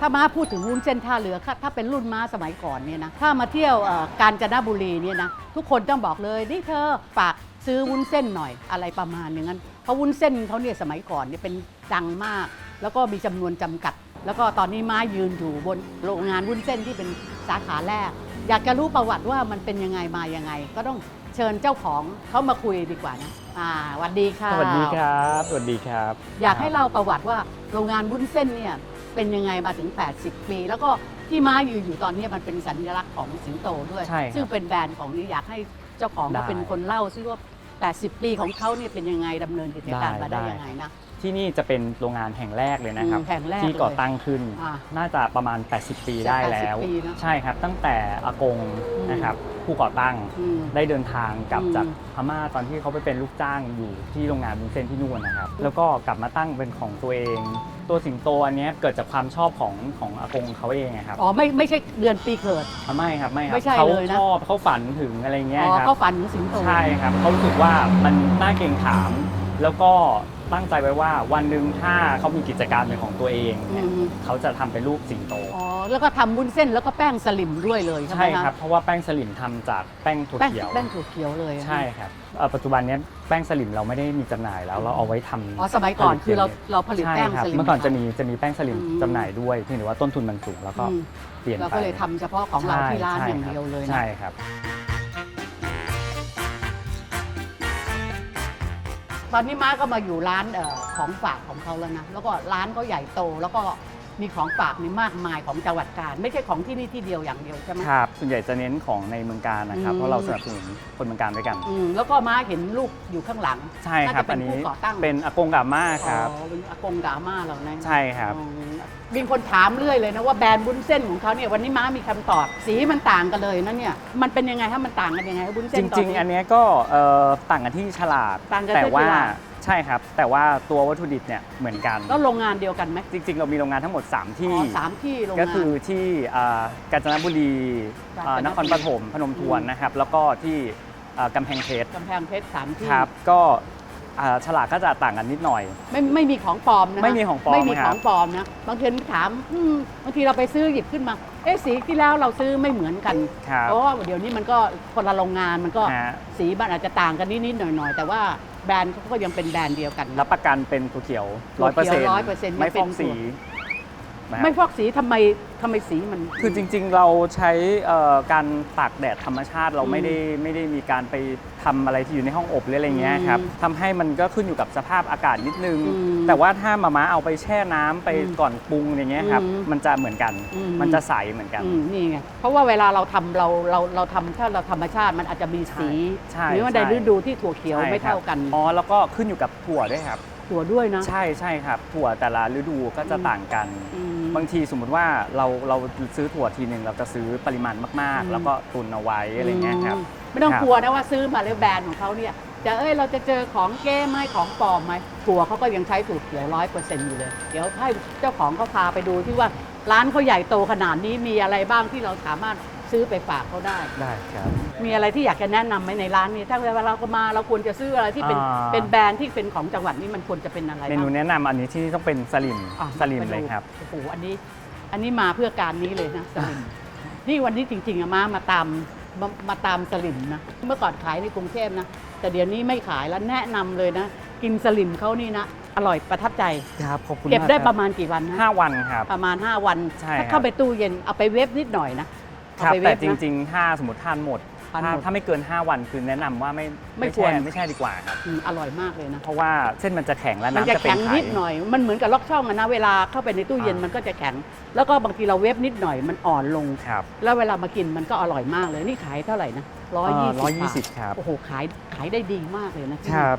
ถ้าม้าพูดถึงวุ้นเส้นท่าเรือค่ะถ้าเป็นรุ่นม้าสมัยก่อนเนี่ยนะถ้ามาเที่ยวเอ่อกาญจนบุรีเนี่ยนะทุกคนต้องบอกเลยนี่เธอฝากซื้อวุ้นเส้นหน่อยอะไรประมาณอย่างนั้น เพราะวุ้นเส้นเขาเนี่ยสมัยก่อนเนี่ยเป็นดังมาก แล้วก็มีจำนวนจำกัด แล้วก็ตอนนี้ม้ายืนอยู่บนโรงงานวุ้นเส้นที่เป็นสาขาแรก อยากจะรู้ประวัติว่ามันเป็นยังไงมายังไง ก็ต้องเชิญเจ้าของเขามาคุยดีกว่านะอ่าสวัสดีค่ะสวัสดีครับสวัสดีครับ อยากให้เล่าประวัติว่าโรงงานวุ้นเส้นเนี่ย เป็นยังไงมาถึง 80 ปี แล้วก็ที่ม้าอยู่อยู่ตอนนี้มันเป็นสัญลักษณ์ของสิงโตด้วย ใช่ครับซึ่งเป็นแบรนด์ของนี้อยากให้เจ้าของได้เขาเป็นคนเล่าซิว่า 80 ปีของเขาเนี่ยเป็นยังไงดำเนินกิจการมาได้ได้ ยังไงนะ ที่นี่จะเป็นโรงงานแห่งแรกเลยนะครับอืมแห่งแรกที่ก่อเลยตั้งขึ้น อ่าน่าจะประมาณ 80 ปีได้แล้ว 80ปีนะใช่ครับ ตั้งแต่อากงอืม นะครับผู้ก่อตั้งอืม ได้เดินทางกลับอืมจากพม่าตอนที่เขาไปเป็นลูกจ้างอยู่ที่โรงงานบุนเซนที่นู่นนะครับ แล้วก็กลับมาตั้งเป็นของตัวเอง ตัวสิงโตอันเนี้ยเกิดจากความชอบของของอากงเขาเองอะครับอ๋อไม่ไม่ใช่เดือนปีเกิดอะไม่ครับไม่ครัไม่ใช่เขาเลยนะ ชอบเขาฝันถึงอะไรเงี้ยอ๋อครับ เขาฝันถึงสิงโต ใช่ครับเขารู้สึกว่ามันน่าเกรงขาม แล้วก็ ตั้งใจไว้ว่าวันหนึ่งถ้าเขามีกิจการเป็นของตัวเองอืเนี่ยมเขาจะทำเป็นรูปสิงโต อ๋อ แล้วก็ทำวุ้นเส้นแล้วก็แป้งสลิมด้วยเลยใช่ไหมใช่คะครับ เพราะว่าแป้งสลิมทำจากแป้งถั่วแป้งเขียว แป้งถั่วเขียวเลยใช่ครับเอ่อปัจจุบันเนี้ยแป้งสลิมเราไม่ได้มีจำหน่ายแล้วเราเอาไว้ทำอ๋อสมัยก่อนคือเราเราผลิตใช่แป้งครับสลิม เมื่อก่อนจะมีจะมีแป้งสลิมอืม จำหน่ายด้วยเพียงแต่ว่าต้นทุนมันสูงแล้วก็อืมเปลี่ยนไปเราก็เลยทำเฉพาะของเราที่ร้านใช่อย่างคบเดียวเลยนะ ใช่ครับ ตอนนี้ม้าก็มาอยู่ร้านเอ่อของฝากของเขาแล้วนะ แล้วก็ร้านเขาใหญ่โตแล้วก็ มีของฝากนี่มากมายของจังหวัดกาญไม่ใช่ของที่นี่ที่เดียวอย่างเดียวใช่ไหม ครับส่วนใหญ่จะเน้นของในเมืองการนะครับ อืม เพราะเราสนับสนุนคนเมืองการด้วยกัน อืมแล้วก็ม้าเห็นลูกอยู่ข้างหลัง ใช่ครับน่าจะเป็นอันนี้ผู้ก่อตั้ง เป็นอากงกับอาม่าครับ อ๋อเป็นอากงกบอาม่าเรานะใช่ครับ อืมมีคนถามเรื่อยเลยนะว่าแบรนด์บุ้นเส้นของเขาเนี่ยวันนี้ม้ามีคำตอบ สีมันต่างกันเลยนะเนี่ยมันเป็นยังไงฮะมันต่างกันยังไงบุ้นเส้จนตอนริง นี้ ๆ อันเนี้ยก็เอ่อต่างกันที่ฉลาก ต่างกันแต่ที่ว่าฉลาก ใช่ครับ แต่ว่าตัววัตถุดิบเนี่ยเหมือนกัน แล้วโรงงานเดียวกันไหมจริง ๆ เรามีโรงงานทั้งหมด 3 ที่ อ๋อสามที่โรงงาน ก็คือที่อ่ากาญจนบุรีกาญจนบุรีอ่านครปฐมพนมทวนนะครับ แล้วก็ที่อ่ากำแพงเพชรกำแพงเพชรสามที่ ครับ ก็ อ่าฉลากก็จะต่างกันนิดหน่อย ไม่ไม่มีของปลอมนะไม่มีของปลอมไม่มีครัขบองปลอมนะบางทีถามอืมบางทีเราไปซื้อหยิบขึ้นมา เอ๊ะสีที่แล้วเราซื้อไม่เหมือนกันครับเพราะว่าเดี๋ยวนี้มันก็คนละโรงงานมันก็ฮะ สีมันอาจจะต่างกันนิดๆหน่อยๆ แต่ว่าแบรนด์เขาก็ยังเป็นแบรนด์เดียวกัน รับประกันเป็นถั่วเขียวถั่ร้วอยเปอร์เขีเซ็นยวต์100%ไม่ไม่เป็นฟอกสี นะครับ ไม่ฟอกสีทำไมทำไมสีมัน คือจริงๆเราใช้เอ่อการตากแดดธรรมชาติเราอืมไม่ได้ไม่ได้มีการไปทำอะไรที่อยู่ในห้องอบหรืออะไรเงี้ยครับอืมทำให้มันก็ขึ้นอยู่กับสภาพอากาศนิดนึง อืมแต่ว่าถ้ามาม่าเอาไปแช่น้ำไปอืมก่อนปรุงอย่างเงี้ยครับอืมมันจะเหมือนกัน อืม มันจะใสเหมือนกัน อืมนี่ไงเพราะว่าเวลาเราทำเราเราเราทำถ้าเราธรรมชาติมันอาจจะมีสีใช่หรือว่าใช่ ในฤดูที่ถั่วเขียวใช่ไม่ครับเท่ากันอ๋อแล้วก็ขึ้นอยู่กับถั่วด้วยครับ ถั่วด้วยนะ ใช่ใช่ครับ ถั่วแต่ละฤดูก็จะอืมต่างกัน อืม บางทีสมมุติว่าเราเราซื้อถั่วทีหนึ่งเราจะซื้อปริมาณมากอืมๆแล้วก็ตุนเอาไว้อะไรเงี้ยครับอืมไม่ต้องครับกลัวนะว่าซื้อมาแล้วแบรนด์ของเขาเนี่ยจะเอ้ยเราจะเจอของเก้ไหมของปลอมไหมถั่วเขาก็ยังใช้สูตรเขียวร้อยเปอร์เซ็นต์อยู่เลย เดี๋ยวให้เจ้าของเขาพาไปดูที่ว่าร้านเขาใหญ่โตขนาดนี้มีอะไรบ้างที่เราสามารถ ซื้อไปฝากเขาได้ ได้ครับ มีอะไรที่อยากจะแนะนำไหมในร้านนี้ ถ้าเวลาเราก็มาเราควรจะซื้ออะไรที่เป็นอ่า เป็นแบรนด์ที่เป็นของจังหวัดนี้มันควรจะเป็นอะไรเมบ้างนูแนะนำอันนี้ที่ต้องเป็นสลิมอะสลิมไปดูเลยครับ โอ้โหอันนี้ อันนี้มาเพื่อการนี้เลยนะสลิมนี่วันนี้จริงๆอะมามาตามมามาตามสลิมนะเมื่อก่อนขายในกรุงเทพนะแต่เดี๋ยวนี้ไม่ขายแล้วแนะนำเลยนะ กินสลิมเขานี่นะอร่อยประทับใจ ครับขอบคุณเก็บได้มากคประมาณกี่วันนะห้าวันครับ ประมาณ 5 วัน ใช่ถ้าครับ เข้าไปตู้เย็นเอาไปเวฟนิดหน่อยนะ คเอารับไปเวแต่ฟจนะริง ๆ ถ้าสมมติทานหมดทานถ้าหมดถ้าไม่เกิน 5 วันคือแนะนำว่าไม่ไม่ควร แช่ไม่ใช่ดีกว่าครับ อืมอร่อยมากเลยนะ เพราะว่าเส้นมันจะแข็งและมันน้ำจะจะเป็แข็นงไข่นิดหน่อย มันเหมือนกับล็อกช่องอะนะ เวลาเข้าไปในตู้เย็นอ่ามั มันก็จะแข็ง แล้วก็บางทีเราเวฟนิดหน่อยมันอ่อนลง ครับแล้วเวลามากินมันก็อร่อยมากเลย นี่ขายเท่าไหร่นะร้อยยี่สิบร้อยยี่สิบครับ โอ้โห ขายขายได้ดีมากเลยนะที่ครับ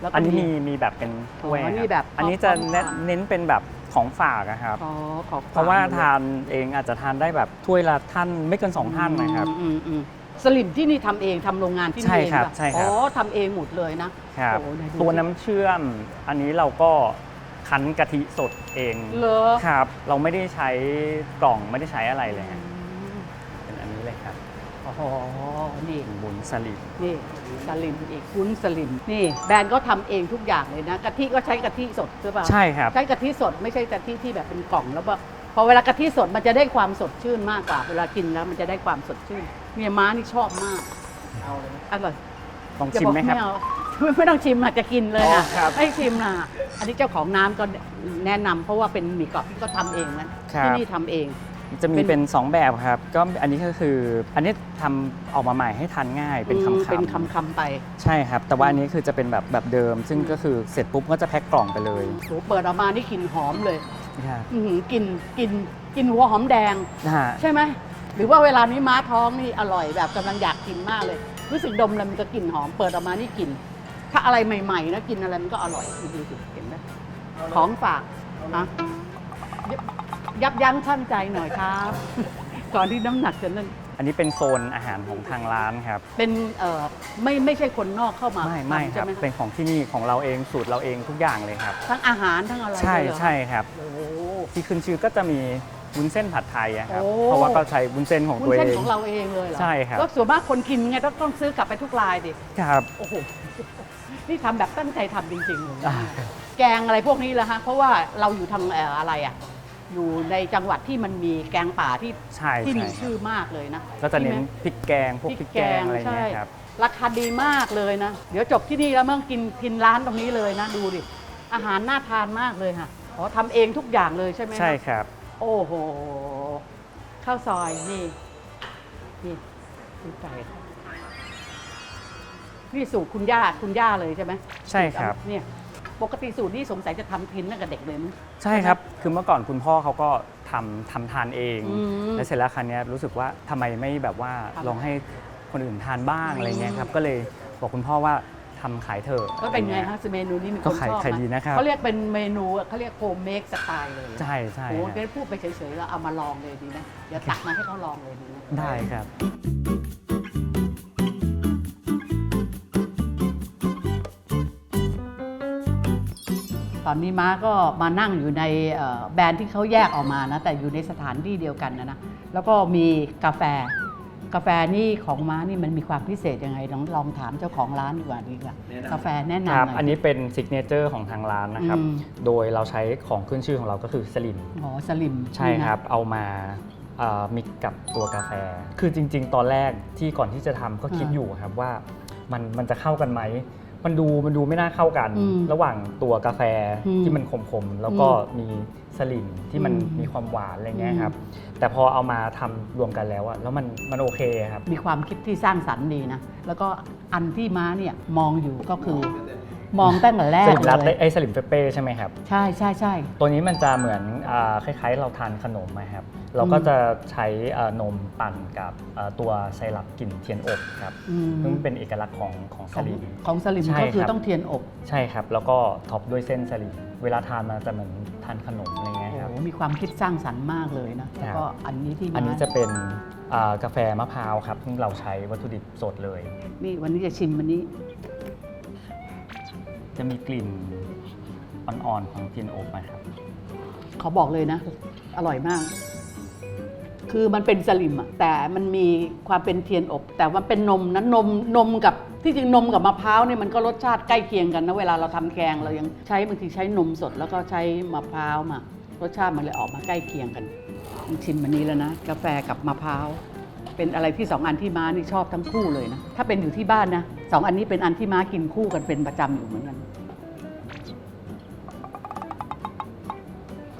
แล้วก็ อันนี้มีมีแบบเป็นถ้วยอ๋อครับนี่แบบอันนี้จะของเน้นฝากเน้นเป็นแบบ ของฝากอะครับ อ๋อของฝกเพราะว่าลยทานเองอาจจะทานได้แบบถ้วยละท่านไม่เกินสองท่านนะครับ อืมอืมสลิมที่นี่ทำเองทำโรงงานที่นี่ใช่เองครับป่ะใช่ครับ อ๋อทำเองหมดเลยนะครับ โอ้ไหนดูตัวสิน้ำเชื่อม อันนี้เราก็คั้นกะทิสดเอง เหรอ ครับ เราไม่ได้ใช้กล่องไม่ได้ใช้อะไรเลยอืฮะ ม เป็นอันนี้เลยครับ โอ้โหนี่เป็นบุญสลิดนี่สลิมอีกวุ้นสลิมนี่แบรนด์ก็ทำเองทุกอย่างเลยนะกะทิก็ใช้กะทิสดใช่ป่ะใช่ครับ ใช้กะทิสดไม่ใช่กะทิที่แบบเป็นกล่องแล้วแบบพอเวลากะทิสดมันจะได้ความสดชื่นมากกว่า เวลากินแล้วมันจะได้ความสดชื่น เมียม้านี่ชอบมากอร่อยลองชิมไหมครับอย่าอกไม่เอาไม่ต้องชิมอาจจะกินเลยอ๋นะอครับไม่ชิมนะอันนี้เจ้าของน้ำก็แนะนำเพราะว่าเป็นหมี่กรอบที่เขาทำเองนะที่นี่ทำเอง จะมีเป็นเป็น 2 แบบครับ ก็อันนี้ก็คืออันนี้ทำออกมาใหม่ให้ทานง่ายเป็นอืมคำๆ เป็นคำคำๆไปใช่ครับ แต่ว่าอันนี้คือจะเป็นแบบแบบเดิม ซึ่งก็คือเสร็จปุ๊บก็จะแพ็คกล่องไปเลยโหเปิดออกมานี่กลิ่นหอมเลยครับอื้อหือกลิ่นกลิ่นกลิ่นหัวหอมแดง นะฮะใช่ไหมหรือว่าเวลานี้ม้าท้องนี่อร่อยแบบกำลังอยากกินมากเลย รู้สึกดมแล้วมันจะกลิ่นหอมเปิดออกมานี่กลิ่นถ้าอะไรใหม่ๆนะกินอะไรมันก็อร่อยดูสิเห็นไหมของฝากนะยับ ยับยั้งชั่งใจหน่อยครับ ก่อนที่น้ำหนักจะนั่น อันนี้เป็นโซนอาหารของทางร้านครับ เป็นเอ่อไม่ไม่ใช่คนนอกเข้ามาไม่ไม่ทำครับใช่หเป็นของที่นี่ของเราเองสูตรเราเองทุกอย่างเลยครับ ทั้งอาหารทั้งอะไรใช่เลยเหรอใช่ครับ โอ้โห ที่ขึ้นชื่อก็จะมีวุ้นเส้นผัดไทยอะครับ โอ้ เพราะว่าก็ใช้วุ้นเส้นของวุ้ตันวเส้นเองของเราเองเลยเหรอใช่ครับก็ส่วนมากคนกินไงต้องต้องซื้อกลับไปทุกรายดิ ครับ โอ้โห นี่ทำแบบตั้งใจทำจริงๆเลยอ่าแกงอะไรพวกนี้แหละฮะ เพราะว่าเราอยู่ทางเอ่ออะไรอะ อยู่ในจังหวัดที่มันมีแกงป่าที่ใช่ที่ใช่มีครัชื่อบมากเลยนะก็จะเน้นใช่ไหมพริกแกงพวกพริกแกงอะไรเงี้ยใช่ครับ ราคาดีมากเลยนะ เดี๋ยวจบที่นี่แล้วมั่งกินกินร้านตรงนี้เลยนะ ดูดิ อาหารน่าทานมากเลยค่ะอ๋อทำเองทุกอย่างเลยใช่ไหมคะใช่ครับ โอ้โหข้าวซอยนี่นี่ดูไก่นี่สูตรคุณย่าคุณย่าเลยใช่ไหมใช่ครับ เนี่ย ปกติสูตรนี่สงสัยจะทำทินตั้งแต่เด็กเลยมั้งใช่ครับ คือเมื่อก่อนคุณพ่อเขาก็ทำทำทานเอง อืมแล้วเสร็จแล้วครั้นี้ยรู้สึกว่าทำไมไม่แบบว่าทำลองให้คนอื่นทานบ้างอืมอะไรเงี้ยครับ ก็เลยบอกคุณพ่อว่าทำขายเถอะก็เป็นไงอรฮะงี้ยเมนูนี้มีคก็นขายชอบขายไหมดีนะครับ เขาเรียกเป็นเมนูเขาเรียกโฮมเมคสไตล์เลยใช่ใช่โอ้โหครับเดี๋ยวพูดไปเฉยๆแล้วเอามาลองเลยดีไหมเดี๋ยวตักมาให้เขาลองเลยดีไหมได้ครับ ตอนนี้ม้าก็มานั่งอยู่ในเอ่อแบรนด์ที่เขาแยกออกมานะแต่อยู่ในสถานที่เดียวกันนะนะแล้วก็มีกาแฟ กาแฟนี่ของม้านี่มันมีความพิเศษยังไงลองลองถามเจ้าของร้านดีกว่าดีกว่ากาแฟแนะนำหคน่รับอย อันนี้เป็นซิกเนเจอร์ของทางร้านนะครับ อืม โดยเราใช้ของขึ้นชื่อของเราก็คือสลิม อ๋อสลิมใช่ครับ เอามามิกกับตัวกาแฟ คือจริง ๆ ตอนแรกที่ก่อนที่จะทำก็คิดอยู่ครับว่ามันมันจะเข้ากันไหม มันดูมันดูไม่น่าเข้ากัน อืมระหว่างตัวกาแฟอืมที่มันขมๆ แล้วก็มีสลิมที่มันอืมมีความหวานอะไรเงี้ยครับ แต่พอเอามาทำรวมกันแล้วอะแล้วมันมันโอเคครับ มีความคิดที่สร้างสรรค์ดีนะ แล้วก็อันที่ม้าเนี่ยมองอยู่ก็คือ มองตั้งแต่แรสกลิมรัดเลยไอ้สลิมเฟเป้ใช่ไหมครับ ใช่ใช่ใช่ ตัวนี้มันจะเหมือนอาคล้ายๆ เราทานขนมนะครับ เราก็จะใช้อ่านมปั่นกับอ่าตัวไซรัปกลิ่นเทียนอบครับอืม ซึ่งเป็นเอกลักษณ์ของของสของลิม ของสลิมใช่ก็คือครับ ต้องเทียนอบใช่ครับ แล้วก็ท็อปด้วยเส้นสลิมเวลาทานมันจะเหมือนทานขนมอะไรเงี้ยโอ้ครับ โหมีความคิดสร้างสรรค์มากเลยนะแล้วก็อันนี้ที่อันมานี้จะเป็นอ่ากาแฟมะพร้าวครับซึ่งเราใช้วัตถุดิบสดเลย นี่วันนี้จะชิมวันนี้ จะมีกลิ่นอ่อนๆของเทียนอบนะครับขอบอกเลยนะ อร่อยมาก คือมันเป็นสลิมอะแต่มันมีความเป็นเทียนอบ แต่ว่าเป็นนมนะนมนมกับที่จริงนมกับมะพร้าวเนี่ยมันก็รสชาติใกล้เคียงกันนะเวลาเราทำแกงเรายังใช้บางทีใช้นมสดแล้วก็ใช้มะพร้าวมารสชาติมันเลยออกมาใกล้เคียงกันชิมวันนี้แล้วนะ กาแฟกับมะพร้าว เป็นอะไรที่สองอันที่ม้านี่ชอบทั้งคู่เลยนะ ถ้าเป็นอยู่ที่บ้านนะสองอันนี้เป็นอันที่ม้ากินคู่กันเป็นประจำอยู่เหมือนกัน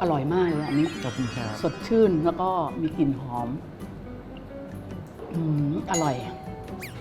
อร่อยมากเลยอันนี้ ขอบคุณครับ สดชื่นแล้วก็มีกลิ่นหอมอืมอร่อย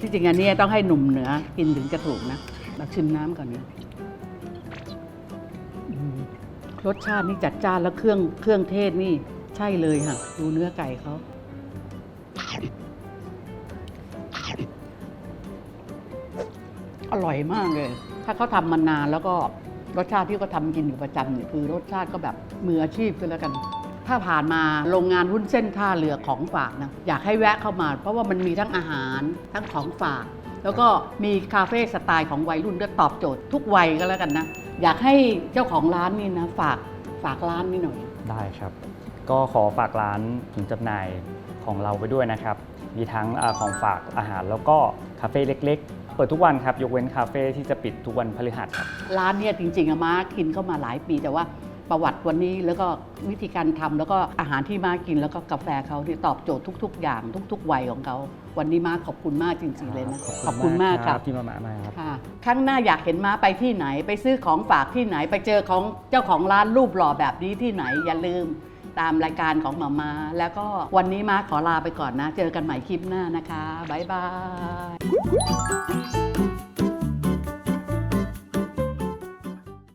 ที่จริงอันนี้ต้องให้หนุ่มเหนือกินถึงจะถูกนะเราชิมน้ำก่อนนะอืมรสชาตินี่จัดจ้านแล้วเครื่องเครื่องเทศนี่ ใช่เลยค่ะ ดูเนื้อไก่เขา ร่อยมากเลย ถ้าเขาทำมานานแล้วก็รสชาติที่เขาทำกินอยู่ประจำเนี่ยคือรสชาติก็แบบมืออาชีพก็แล้วกัน ถ้าผ่านมาโรงงานวุ้นเส้นท่าเรือของฝากนะอยากให้แวะเข้ามา เพราะว่ามันมีทั้งอาหารทั้งของฝาก แล้วก็มีคาเฟ่สไตล์ของวัยรุ่นด้วยตอบโจทย์ทุกวัยก็แล้วกันนะ อยากให้เจ้าของร้านนี่นะฝากฝากร้านนี่หน่อย ได้ครับ ก็ขอฝากร้านถึงจำหน่ายของเราไปด้วยนะครับ มีทั้งอาของฝากอาหารแล้วก็คาเฟ่เล็ก เปิดทุกวันครับ ยกเว้นคาเฟ่ที่จะปิดทุกวันพฤหัสครับ ร้านเนี่ยจริงๆอะมากินเข้ามาหลายปีแต่ว่าประวัติวันนี้แล้วก็วิธีการทำแล้วก็อาหารที่มากินแล้วก็กาแฟเขาที่ตอบโจทย์ทุก ๆ อย่างทุก ๆ วัยของเขา วันนี้มาขอบคุณมากจริงๆเลยนะขอบคุณมากครับที่มามามาครับค่ะครั้งหน้าอยากเห็นม้าไปที่ไหน ไปซื้อของฝากที่ไหน ไปเจอของเจ้าของร้านรูปหล่อแบบนี้ที่ไหนอย่าลืม ตามรายการของหมามาแล้วก็วันนี้มาขอลาไปก่อนนะ เจอกันใหม่คลิปหน้านะคะ บ๊ายบาย